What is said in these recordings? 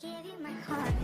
give you my heart.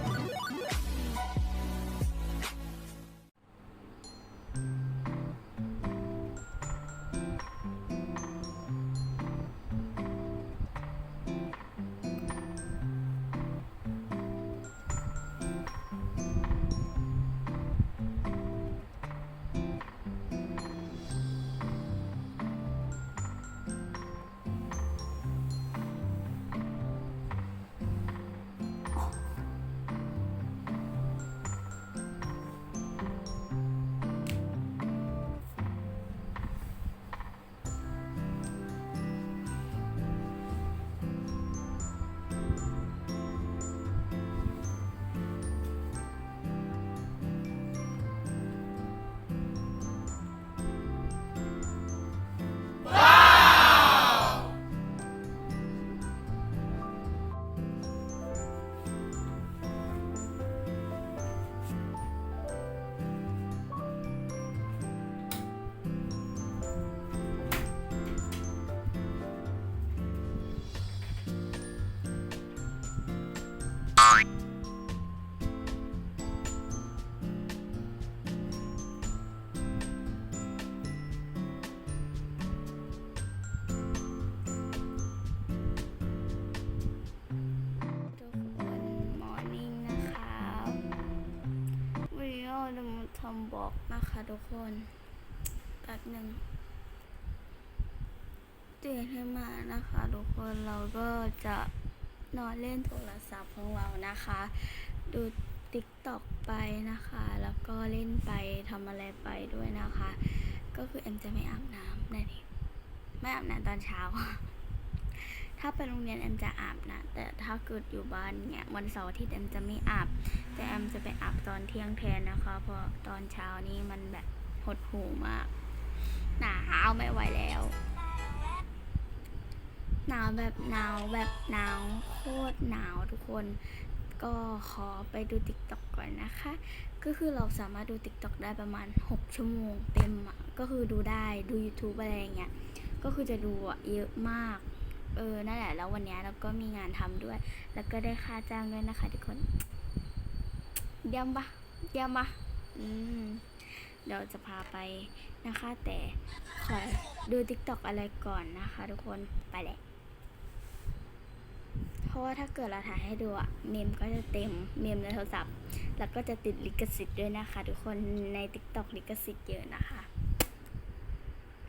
มบอกนะคะทุกคนแป๊บหนึ่งตื่นขึ้นมานะคะทุกคนเราก็จะนอนเล่นโทรศัพท์ของเรานะคะ ดูติ๊กต็อกไปนะคะ แล้วก็เล่นไปทำอะไรไปด้วยนะคะ ก็คือเอ็มจะไม่อาบน้ำนั่นเองไม่อาบน้ำตอนเช้า ถ้าไปโรงเรียนแอมจะอาบนะ แต่ถ้าเกิดอยู่บ้านเนี่ยวันเสาร์อาทิตย์แอมจะไม่อาบ แต่แอมจะไปอาบตอนเที่ยงแทนนะคะ เพราะตอนเช้านี้มันแบบหดหูมาก หนาวไม่ไหวแล้ว หนาวแบบหนาวแบบหนาวโคตรหนาวทุกคนก็ขอไปดูติ๊กต็อกก่อนนะคะ ก็คือเราสามารถดู Tik t o อกได้ประมาณ 6 ชั่วโมงเต็มก็คือดูได้ดู YouTube อะไรอย่างเงี้ย ก็คือจะดูเยอะมาก เออ นั่นแหละ แล้ววันนี้เราก็มีงานทำด้วย แล้วก็ได้ค่าจ้างด้วยนะคะทุกคนเยี่ยมปะเยี่ยมปะอืม เดี๋ยวจะพาไปนะคะ แต่ขอดู Tik t o อกอะไรก่อนนะคะ ทุกคน ไปแหละเพราะว่าถ้าเกิดเราถ่ายให้ดูอะเมมก็จะเต็ม เมมในโทรศัพท์ แล้วก็จะติดลิขสิทธิ์ด้วยนะคะ ทุกคน ใน Tik t o อกลิขสิทธิ์เยอะนะคะ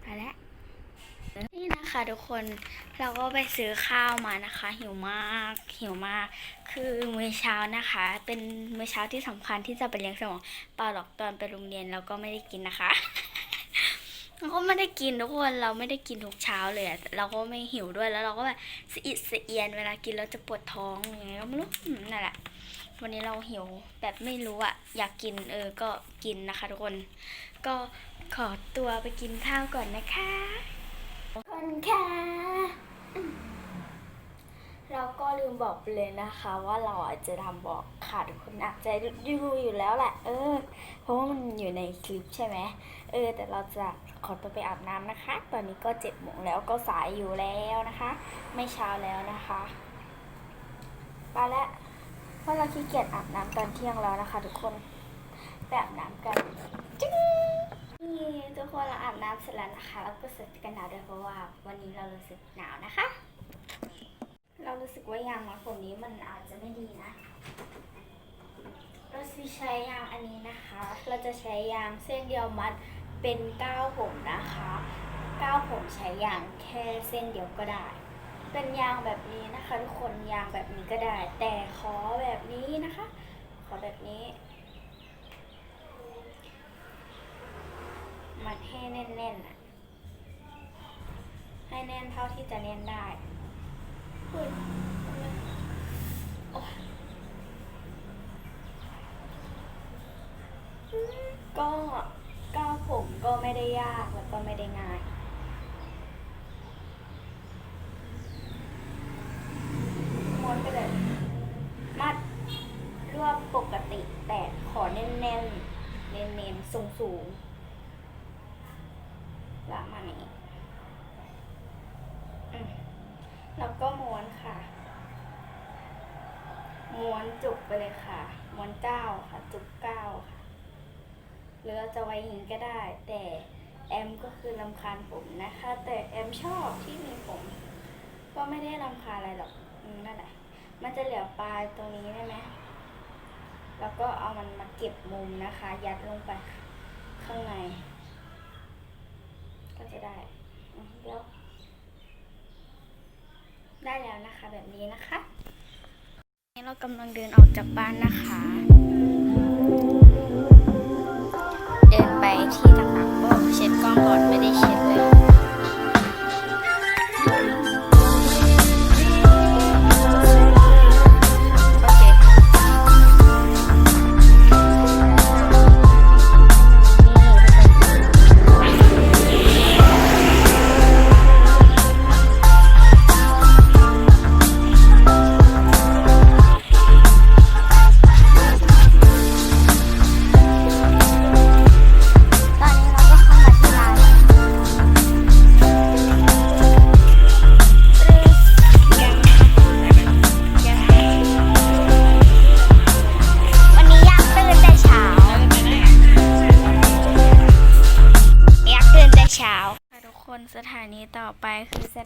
ไปแล้ว นี่นะคะทุกคนเราก็ไปซื้อข้าวมานะคะ หิวมากหิวมาก คือมื้อเช้านะคะ เป็นมื้อเช้าที่สำคัญที่จะไปเลี้ยงสมองเปล่าหรอกตอนไปโรงเรียนเราก็ไม่ได้กินนะคะเราก็ไม่ได้กินทุกคนเราไม่ได้กินทุกเช้าเลยอะเราก็ไม่หิวด้วยแล้วเราก็แบบสะอิดสะเอียนเวลากินแล้วจะปวดท้องอยังไงก็ไม่รู้นั่นแหละวันนี้เราหิวแบบไม่รู้อะอยากกินเออก็กินนะคะ ทุกคน ก็ขอตัวไปกินข้าวก่อนนะคะ คนค่ะ เราก็ลืมบอกไปเลยนะคะว่าเราอาจจะทำบอกค่ะทุกคนอาจจะดูอยู่แล้วแหละ เออ เพราะว่ามันอยู่ในคลิปใช่ไหมเออ แต่เราจะขอตัวไปอาบน้ำนะคะ ตอนนี้ก็เจ็ดโมงแล้วก็สายอยู่แล้วนะคะ ไม่เช้าแล้วนะคะไปแล้วเพราะเราขี้เกียจอาบน้ำตอนเที่ยงแล้วนะคะ ทุกคนไปอาบน้ำกันจิ๊ง นี่ทุกคนเราอาบน้ำเสร็จแล้วนะคะแล้วก็เสร็จกันหนาวด้วยเพราะว่าวันนี้เรารู้สึกหนาวนะคะ เรารู้สึกว่ายางมัดผมนี้มันอาจจะไม่ดีนะ เราจะใช้ยางอันนี้นะคะ เราจะใช้ยางเส้นเดียวมัดเป็นก้าวผมนะคะก้าวผมใช้ยางแค่เส้นเดียวก็ได้ เป็นยางแบบนี้นะคะทุกคนยางแบบนี้ก็ได้ แต่ขอแบบนี้นะคะ ขอแบบนี้ มั ดให้แน่นๆน่ะ ให้แน่นเท่าที่จะแน่นได้ก็ก้าวผมก็ไม่ได้ยากแล้วก็ไม่ได้ง่าย ม้วนไปเลย มัดรวบปกติ แต่ขอแน่นๆ เน้นๆ สูงๆ ประมาณนี้อื ม้วนจุกไปเลยค่ะ ม้วนเก้าค่ะ จุกเก้าค่ะ หรือจะไว้อย่างนี้ก็ได้ แต่แอมก็คือลำคาญผมนะคะ แต่แอมชอบที่มีผม ก็ไม่ได้ลำคาญอะไรหรอกนั่นแหละมันจะเหลือปลายตรงนี้ได้ไหมแล้วก็เอามันมาเก็บมุมนะคะ ยัดลงไปข้างใน ก็จะได้อืมเดี๋ยวได้แล้วนะคะแบบนี้นะคะ เรากำลังเดินออกจากบ้านนะคะ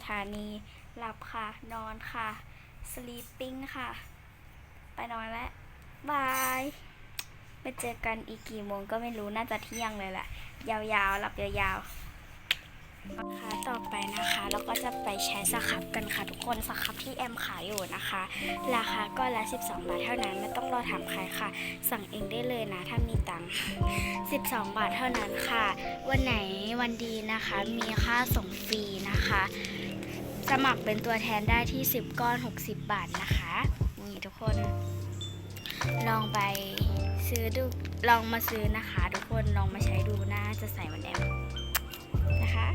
คือสถานี หลับค่ะ นอนค่ะ sleeping ค่ะ ไปนอนแล้วบายไปเจอกันอีกกี่โมงก็ไม่รู้น่าจะเที่ยงเลยแหละ ยาวๆ หลับยาวๆนะคะต่อไปนะคะเราก็จะไปใช้สครับกันค่ะทุกคนสครับที่แอมขายอยู่นะคะ ราคาก็ละ 12 บาทเท่านั้นไม่ต้องรอถามใครค่ะ สั่งเองได้เลยนะถ้ามีตังค์12 บาทเท่านั้นค่ะ วันไหนวันดีนะคะ มีค่าส่งฟรีนะคะ สมัครเป็นตัวแทนได้ที่ 10 ก้อน 60 บาทนะคะ นี่ทุกคน ลองไปซื้อดู ลองมาซื้อนะคะ ทุกคน ลองมาใช้ดูนะจะใส่เหมือนแอมนะคะ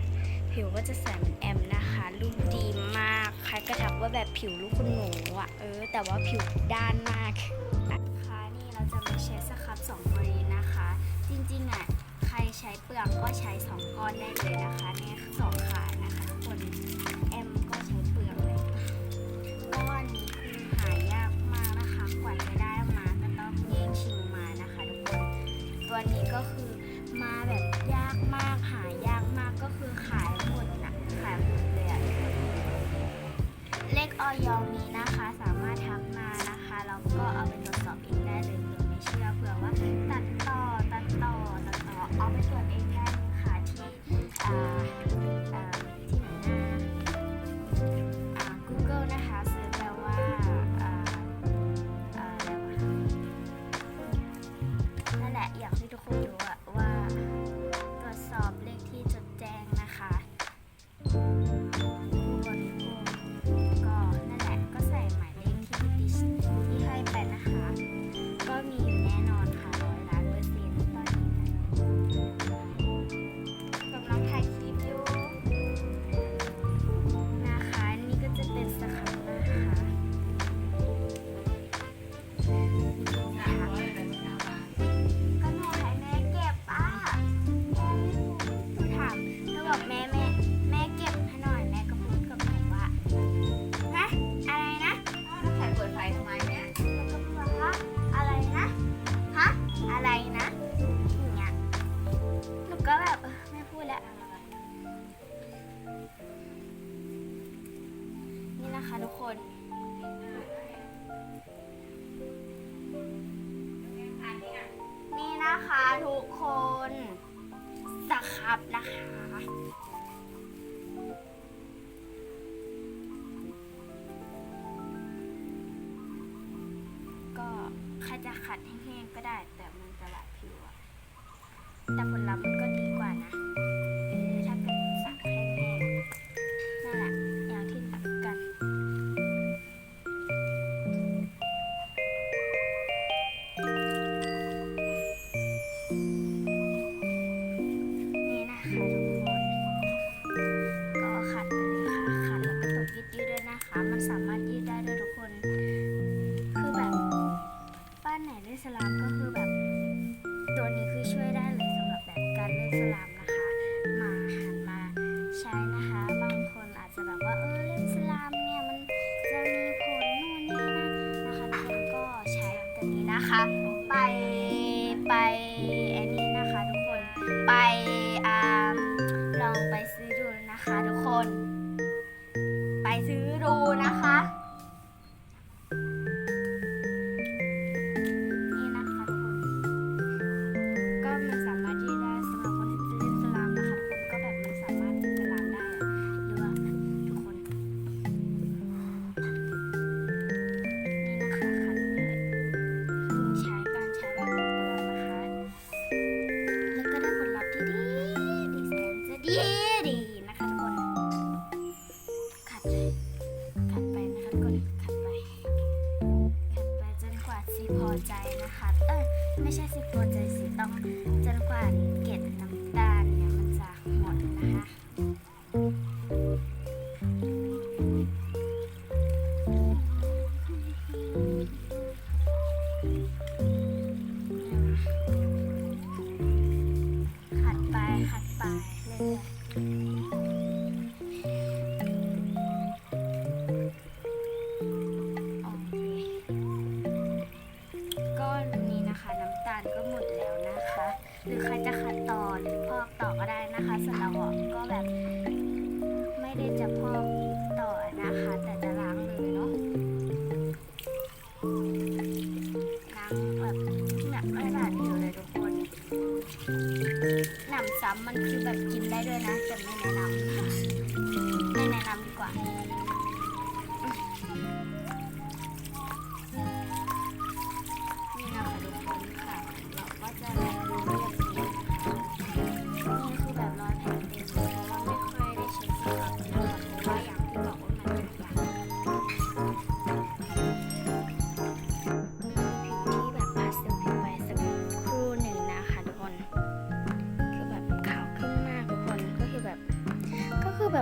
ผิวก็จะใส่เหมือนแอมนะคะ ลูกดีมาก ใครก็ทักว่าแบบผิวลูกคุณหนูอะเออ แต่ว่าผิวด้านมากนะคะนี่เราจะมาใช้สครับสองตัวนี้นะคะ จริงๆอะใครใช้เปลือกก็ใช้สองก้อนได้เลยนะคะ นี่สองขานะคะทุกคน อ ผัดแห้งๆก็ได้ แต่มันจะหลายผิวอะแต่ผลลัพธ์มันก็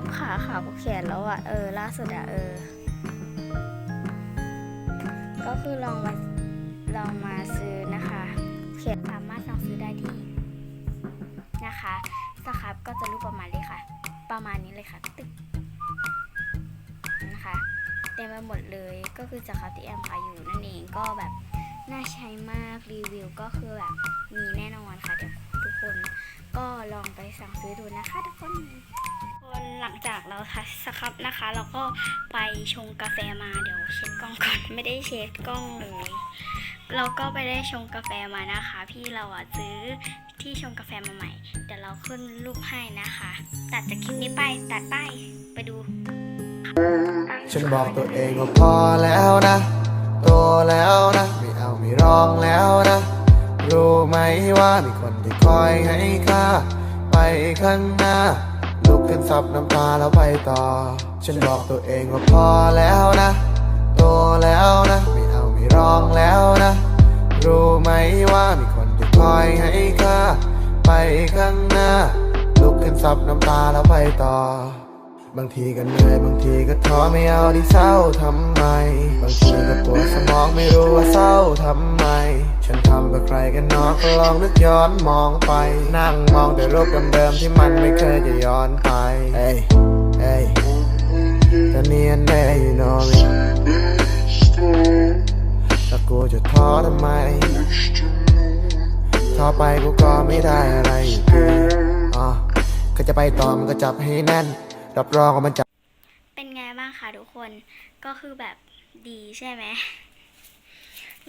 แบบขาขาวกแขนแล้วอะเออล่าสุดอะเออ ก็คือลองมาลองมาซื้อนะคะเขียนสามารถลองซื้อได้ที่นะคะสครับก็จะรูปประมาณเลยค่ะ ประมาณนี้เลยค่ะตึ๊กนะคะเต็มไปหมดเลยก็คือสครับที่แอมขายอยู่นั่นเองก็แบบน่าใช้มากรีวิวก็คือแบบมีแน่นอนค่ะเดี๋ยวทุกคนก็ลองไปสั่งซื้อดูนะคะทุกคน หลังจากเราทัสครับนะคะ เราก็ไปชงกาแฟมาเดี๋ยวเช็ดกล้องก่อนไม่ได้เช็ดกล้องเลยเราก็ไปได้ชงกาแฟมานะคะ พี่เราอะซื้อที่ชงกาแฟมาใหม่เดี๋ยวเราขึ้นรูปให้นะคะ ตัดจากคลิปนี้ไปตัดไปไปดู ฉันบอกตัวเองว่าพอแล้วนะโตแล้วนะไม่เอาไม่ร้องแล้วนะ รู้ไหมว่ามีคนที่คอยให้ค่าไปข้างหน้า กขึ้นซับน้ำตาแล้วไปต่อ ฉันบอกตัวเองว่าพอแล้วนะ โตแล้วนะ ไม่เอาไม่ร้องแล้วนะ รู้ไหมว่ามีคนที่คอยให้ค่าไปข้างหน้า ลุกขึ้นซับน้ำตาแล้วไปต่อ บางทีก็เหนื่อยบางทีก็ท้อไม่เอาที่เศร้าทำไม บางทีก็ปวดสมองไม่รู้ว่าเศร้าทำไม ฉันทำกับใครกันนาะก็ลองนึกย้อนมองไป นั่งมองแต่รูปเดิมๆที่มันไม่เคยจะย้อนไปเอ้ยเอ้ยแต่เนียนแน่ you know me แล้วกูจะท้อทำไมท้อไปกูก็ไม่ได้อะไรอยู่ดีอะก็จะไปต่อมันก็จับให้แน่น รับรองว่ามันจะเป็นไงบ้างคะทุกคนก็คือแบบดีใช่ไหม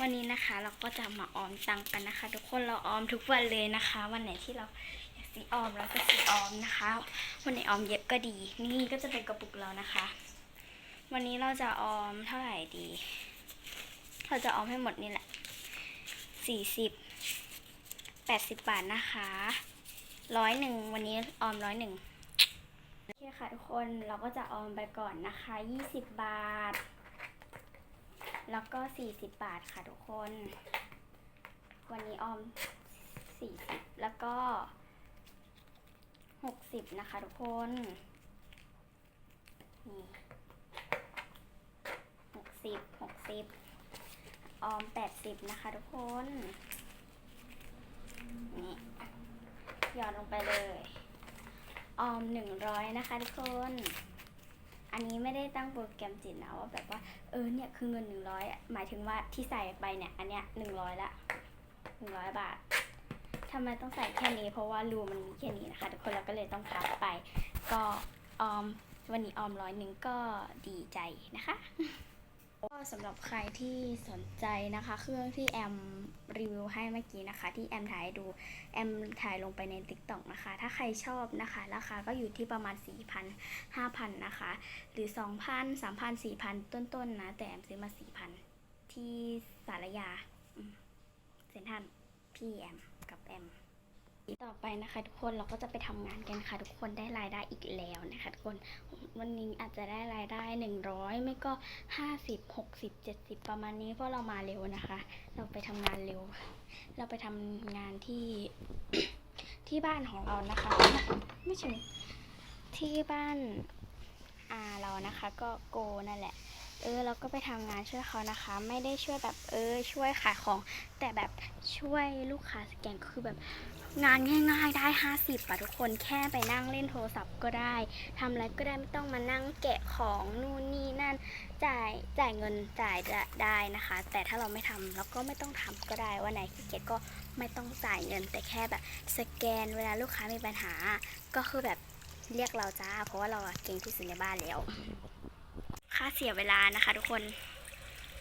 วันนี้นะคะเราก็จะมาออมตังกันนะคะ ทุกคนเราออมทุกวันเลยนะคะ วันไหนที่เราอยากซื้อออมเราก็ซื้อออมนะคะ วันไหนออมเยอะก็ดี นี่ก็จะเป็นกระปุกเรานะคะ วันนี้เราจะออมเท่าไหร่ดี เราจะออมให้หมดนี่แหละสี่สิบแปดสิบบาทนะคะร้อยหนึ่งวันนี้ออมร้อยหนึ่งโอเคค่ะทุกคนเราก็จะออมไปก่อนนะคะ20บาท แล้วก็ 40 บาทค่ะทุกคน วันนี้ออม 40 แล้วก็ 60 นะคะทุกคนนี่60 60 ออม 80 นะคะทุกคน นี่หยอดลงไปเลย ออมหนึ่งร้อยนะคะทุกคน อันนี้ไม่ได้ตั้งโปรแกรมจิตนะว่าแบบว่า เออเนี่ยคือเงินหนึ่งร้อยหมายถึงว่าที่ใส่ไปเนี่ยอันเนี้ยหนึ่งร้อยละหนึ่งร้อยบาททำไมต้องใส่แค่นี้ เพราะว่ารูมันมีแค่นี้นะคะทุกคนเราก็เลยต้องคัดไป ก็ออมวันนี้ออมร้อยหนึ่งก็ดีใจนะคะ ก็สำหรับใครที่สนใจนะคะ เครื่องที่แอมรีวิวให้เมื่อกี้นะคะ ที่แอมถ่ายให้ดูแอมถ่ายลงไปใน t ิ k t o k นะคะ ถ้าใครชอบนะคะ ราคาก็อยู่ที่ประมาณ 4,000 5,000 นะคะ หรือ 2,000 3,000 4,000 ต้นๆนะแต่แอมซื้อมา 4,000 ที่สารยาเซนทันพี่แอมกับแอม ต่อไปนะคะทุกคนเราก็จะไปทำงานกันค่ะ ทุกคนได้รายได้อีกแล้วนะคะทุกคนวันนี้อาจจะได้รายได้ 100 ไม่ก็ 50 60 70 ประมาณนี้เพราะเรามาเร็วนะคะ เราไปทำงานเร็ว เราไปทำงานที่ที่บ้านของเรานะคะ ไม่ใช่ที่บ้านอาเรานะคะ ก็โกนั่นแหละเออเราก็ไปทำงานช่วยเขานะคะ ไม่ได้ช่วยแบบเออ ช่วยขายของ แต่แบบช่วยลูกค้าสแกนคือแบบ งานง่ายๆได้ 50อะทุกคนแค่ไปนั่งเล่นโทรศัพท์ก็ได้ทำอะไรก็ได้ไม่ต้องมานั่งแกะของนู่นนี่นั่นจ่ายจ่ายเงินจ่ายได้ได้นะคะ แต่ถ้าเราไม่ทำเราก็ไม่ต้องทำก็ได้วันไหนขี้เกียจก็ไม่ต้องจ่ายเงิน แต่แค่แบบสแกนเวลาลูกค้ามีปัญหา ก็คือแบบเรียกเราจ้า เพราะว่าเราเก่งที่สุดในบ้านแล้ว ค่าเสียเวลานะคะ ทุกคน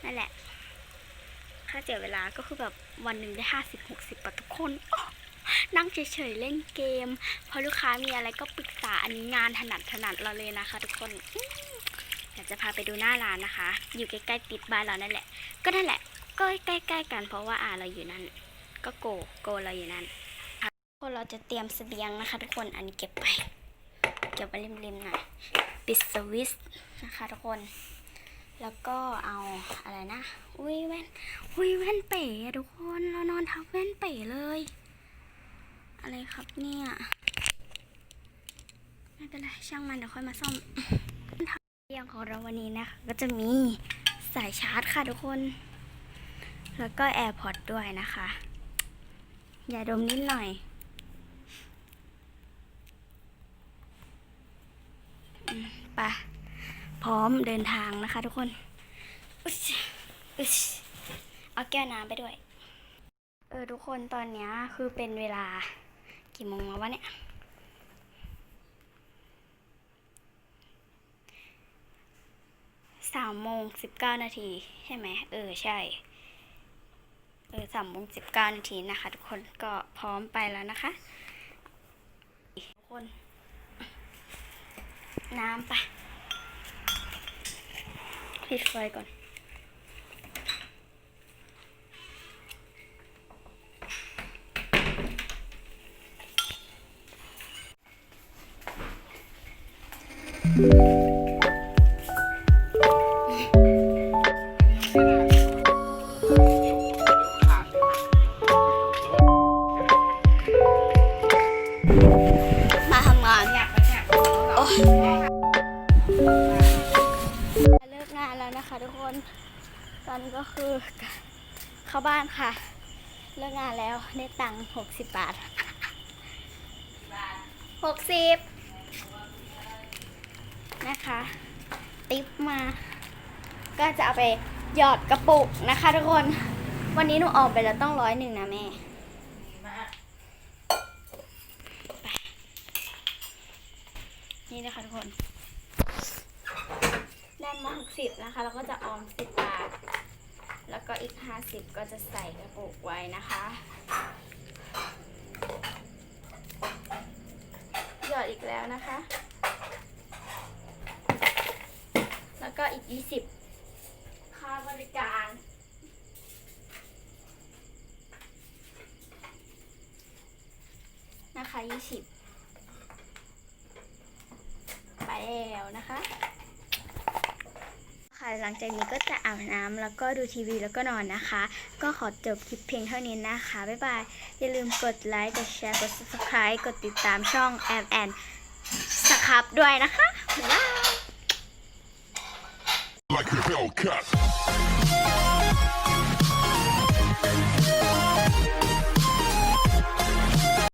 นั่นแหละ ค่าเสียเวลาก็คือแบบวันหนึ่งได้ห้าสิบหกสิบปะทุกคนอ้อ นั่งเฉยๆเล่นเกม พอลูกค้ามีอะไรก็ปรึกษาอันนี้งานถนัดถนัดเราเลยนะคะ ทุกคนอื้อเดี๋ยวจะพาไปดูหน้าร้านนะคะ อยู่ใกล้ๆติดบ้านเรานั่นแหละ ก็นั่นแหละ ก็ใกล้ๆกัน เพราะว่าอาเราอยู่นั่น ก็โกโกเราอยู่นั่นคนเราจะเตรียมเสบียงนะคะ ทุกคน อันนี้เก็บไป เก็บไว้ริมๆหน่อย ปิดสวิตช์นะคะทุกคน แล้วก็เอาอะไรนะ อุ้ยแว่น อุ้ยแว่นเป๋ทุกคน เรานอนทับแว่นเป๋เลย อะไรครับเนี่ยไม่เป็นไรช่างมันเดี๋ยวค่อยมาซ่อมเตียงของเราวันนี้นะคะก็จะมีสายชาร์จค่ะทุกคน แล้วก็แอร์พอร์ตด้วยนะคะอย่าดมนิดหน่อยไปะพร้อมเดินทางนะคะทุกคนอุ๊ยอุ๊ยเอาแก้วน้ำไปด้วย เออทุกคนตอนเนี้ยคือเป็นเวลา กี่โมงแล้ววะเนี่ย สามโมงสิบเก้านาทีใช่ไหม เออ ใช่ เออสามโมงสิบเก้านาทีนะคะ ทุกคน ก็พร้อมไปแล้วนะคะ ทุกคน น้ำไปปิดไฟก่อน มาทำงานโอ้ยเลิกงานแล้วนะคะทุกคน ตอนนี้ก็คือเข้าบ้านค่ะ เลิกงานแล้วได้ตังค์หกสิบบาทหกสิบ นะคะ ติปมา ก็จะเอาไปหยอดกระปุกนะคะ ทุกคน วันนี้หนูออกไปแล้วต้องร้อยหนึ่งนะแม่นี่นะคะทุกคน ได้มาหกสิบนะคะ แล้วก็จะออมสิบบาท แล้วก็อีกห้าสิบก็จะใส่กระปุกไว้นะคะ หยอดอีกแล้วนะคะ แล้วก็อีกยี่สิบค่าบริการ นะคะยี่สิบไปแล้วนะคะ ค่ะหลังจากนี้ก็จะอาบน้ำแล้วก็ดูทีวีแล้วก็นอนนะคะ ก็ขอจบคลิปเพียงเท่านี้นะคะ บ๊ายบาย อย่าลืมกดไลค์ กดแชร์ กด subscribe กดติดตามช่องแอมแอนสครับด้วยนะคะ บ๊ายบาย like a cut.